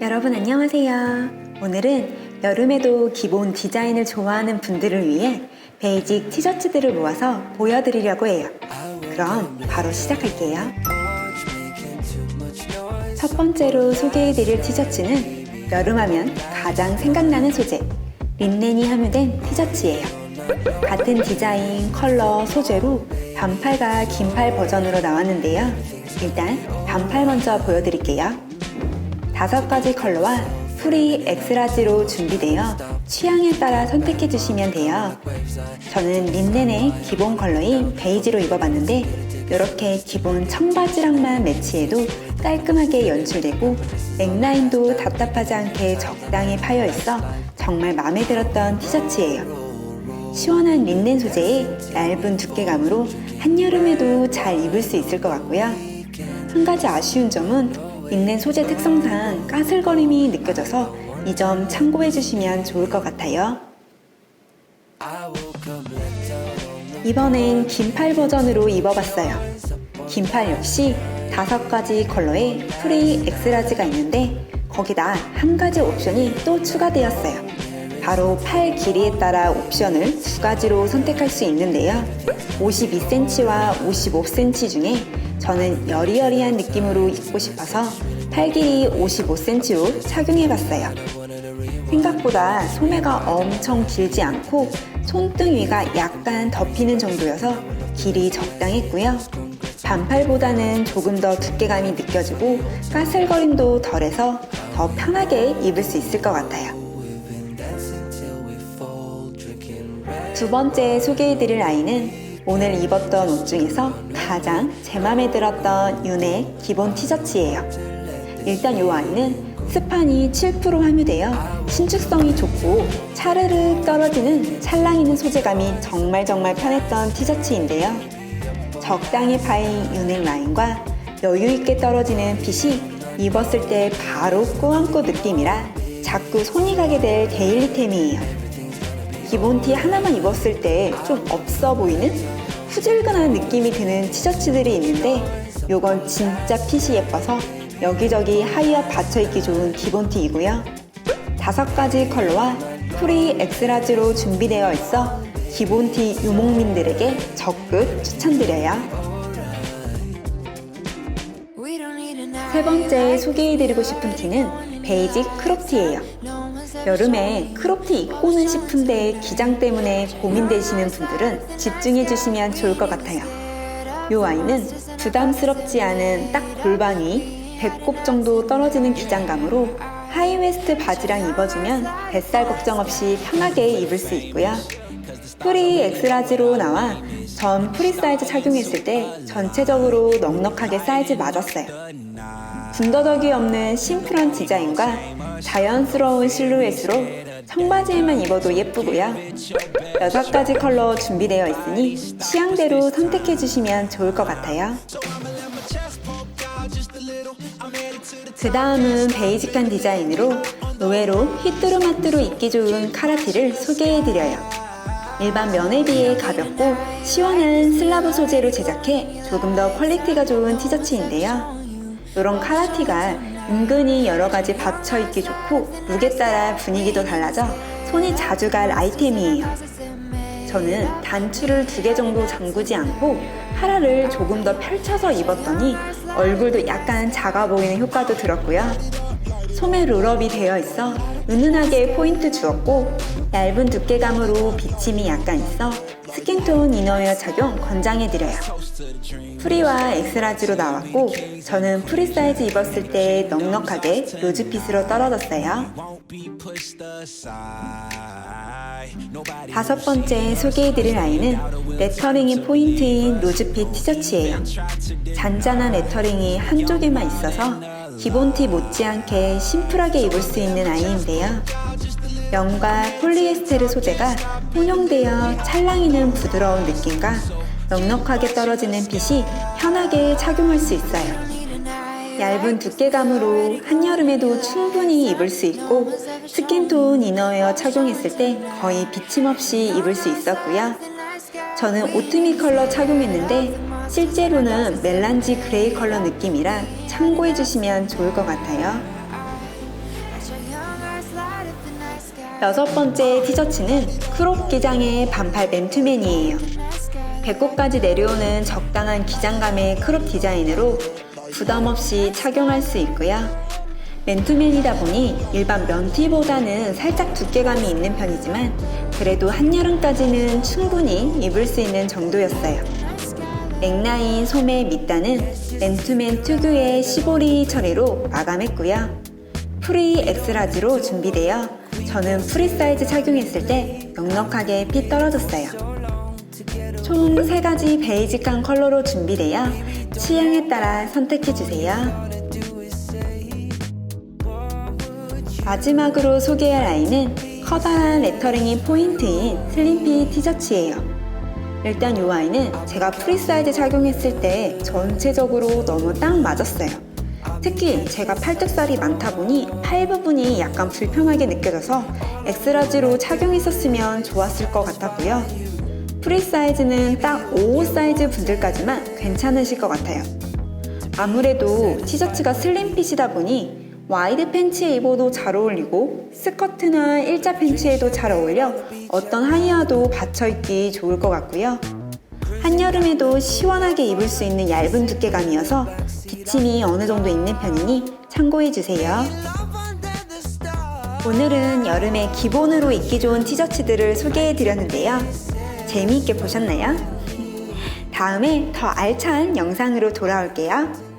여러분 안녕하세요. 오늘은 여름에도 기본 디자인을 좋아하는 분들을 위해 베이직 티셔츠들을 모아서 보여드리려고 해요. 그럼 바로 시작할게요. 첫 번째로 소개해드릴 티셔츠는 여름하면 가장 생각나는 소재, 린넨이 함유된 티셔츠예요. 같은 디자인, 컬러, 소재로 반팔과 긴팔 버전으로 나왔는데요. 일단 반팔 먼저 보여드릴게요. 다섯 가지 컬러와 프리 엑스라지로 준비되어 취향에 따라 선택해 주시면 돼요. 저는 린넨의 기본 컬러인 베이지로 입어봤는데 이렇게 기본 청바지랑만 매치해도 깔끔하게 연출되고 넥라인도 답답하지 않게 적당히 파여 있어 정말 마음에 들었던 티셔츠예요. 시원한 린넨 소재에 얇은 두께감으로 한여름에도 잘 입을 수 있을 것 같고요. 한 가지 아쉬운 점은 린넨 소재 특성상 까슬거림이 느껴져서 이 점 참고해 주시면 좋을 것 같아요. 이번엔 긴팔 버전으로 입어봤어요. 긴팔 역시 다섯 가지 컬러의 프리 엑스라지가 있는데 거기다 한 가지 옵션이 또 추가되었어요. 바로 팔 길이에 따라 옵션을 두 가지로 선택할 수 있는데요. 52cm와 55cm 중에 저는 여리여리한 느낌으로 입고 싶어서 팔 길이 55cm로 착용해봤어요. 생각보다 소매가 엄청 길지 않고 손등 위가 약간 덮이는 정도여서 길이 적당했고요. 반팔보다는 조금 더 두께감이 느껴지고 까슬거림도 덜해서 더 편하게 입을 수 있을 것 같아요. 두 번째 소개해드릴 아이는 오늘 입었던 옷 중에서 가장 제 맘에 들었던 윤의 기본 티셔츠예요. 일단 이 아이는 스판이 7% 함유되어 신축성이 좋고 차르르 떨어지는 찰랑이는 소재감이 정말 정말 편했던 티셔츠인데요. 적당히 파인 윤행 라인과 여유있게 떨어지는 핏이 입었을 때 바로 꾸안꾸 느낌이라 자꾸 손이 가게 될 데일리템이에요. 기본 티 하나만 입었을 때 좀 없어 보이는 후질근한 느낌이 드는 티셔츠들이 있는데 요건 진짜 핏이 예뻐서 여기저기 하이어 받쳐입기 좋은 기본 티이고요. 다섯 가지 컬러와 프리 엑스라지로 준비되어 있어 기본 티 유목민들에게 적극 추천드려요. 세 번째 소개해드리고 싶은 티는 베이직 크롭티예요. 여름에 크롭티 입고는 싶은데 기장 때문에 고민되시는 분들은 집중해 주시면 좋을 것 같아요. 이 아이는 부담스럽지 않은 딱 골반이 배꼽 정도 떨어지는 기장감으로 하이웨스트 바지랑 입어주면 뱃살 걱정 없이 편하게 입을 수 있고요. 프리 엑스라지로 나와 전 프리 사이즈 착용했을 때 전체적으로 넉넉하게 사이즈 맞았어요. 군더더기 없는 심플한 디자인과 자연스러운 실루엣으로 청바지에만 입어도 예쁘고요. 여섯 가지 컬러 준비되어 있으니 취향대로 선택해 주시면 좋을 것 같아요. 그 다음은 베이직한 디자인으로 의외로 휘뚜루마뚜루 입기 좋은 카라티를 소개해 드려요. 일반 면에 비해 가볍고 시원한 슬라브 소재로 제작해 조금 더 퀄리티가 좋은 티셔츠인데요. 이런 카라티가 은근히 여러 가지 받쳐 입기 좋고 룩에 따라 분위기도 달라져 손이 자주 갈 아이템이에요. 저는 단추를 두 개 정도 잠그지 않고 하나를 조금 더 펼쳐서 입었더니 얼굴도 약간 작아 보이는 효과도 들었고요. 소매 롤업이 되어 있어 은은하게 포인트 주었고 얇은 두께감으로 비침이 약간 있어 스킨톤 이너웨어 착용 권장해드려요. 프리와 엑스라지로 나왔고 저는 프리 사이즈 입었을 때 넉넉하게 로즈핏으로 떨어졌어요. 다섯 번째 소개해드릴 아이는 레터링이 포인트인 로즈핏 티셔츠예요. 잔잔한 레터링이 한쪽에만 있어서 기본 티 못지않게 심플하게 입을 수 있는 아이인데요. 면과 폴리에스테르 소재가 혼용되어 찰랑이는 부드러운 느낌과 넉넉하게 떨어지는 핏이 편하게 착용할 수 있어요. 얇은 두께감으로 한여름에도 충분히 입을 수 있고 스킨톤 이너웨어 착용했을 때 거의 비침 없이 입을 수 있었고요. 저는 오트미 컬러 착용했는데 실제로는 멜란지 그레이 컬러 느낌이라 참고해 주시면 좋을 것 같아요. 여섯 번째 티셔츠는 크롭 기장의 반팔 맨투맨이에요. 배꼽까지 내려오는 적당한 기장감의 크롭 디자인으로 부담 없이 착용할 수 있고요. 맨투맨이다 보니 일반 면티보다는 살짝 두께감이 있는 편이지만 그래도 한여름까지는 충분히 입을 수 있는 정도였어요. 넥라인 소매 밑단은 맨투맨 특유의 시보리 처리로 마감했고요. 프리 엑스라지로 준비되어 저는 프리 사이즈 착용했을 때 넉넉하게 핏 떨어졌어요. 총 3가지 베이직한 컬러로 준비되어 취향에 따라 선택해주세요. 마지막으로 소개할 아이는 커다란 레터링이 포인트인 슬림핏 티셔츠예요. 일단 이 아이는 제가 프리사이즈 착용했을 때 전체적으로 너무 딱 맞았어요. 특히 제가 팔뚝살이 많다 보니 팔 부분이 약간 불편하게 느껴져서 엑스라지로 착용했었으면 좋았을 것 같았고요. 프리 사이즈는 딱 5호 사이즈 분들까지만 괜찮으실 것 같아요. 아무래도 티셔츠가 슬림핏이다 보니 와이드 팬츠에 입어도 잘 어울리고 스커트나 일자 팬츠에도 잘 어울려 어떤 하의와도 받쳐입기 좋을 것 같고요. 한여름에도 시원하게 입을 수 있는 얇은 두께감이어서 기침이 어느 정도 있는 편이니 참고해주세요. 오늘은 여름에 기본으로 입기 좋은 티셔츠들을 소개해드렸는데요. 재미있게 보셨나요? 다음에 더 알찬 영상으로 돌아올게요.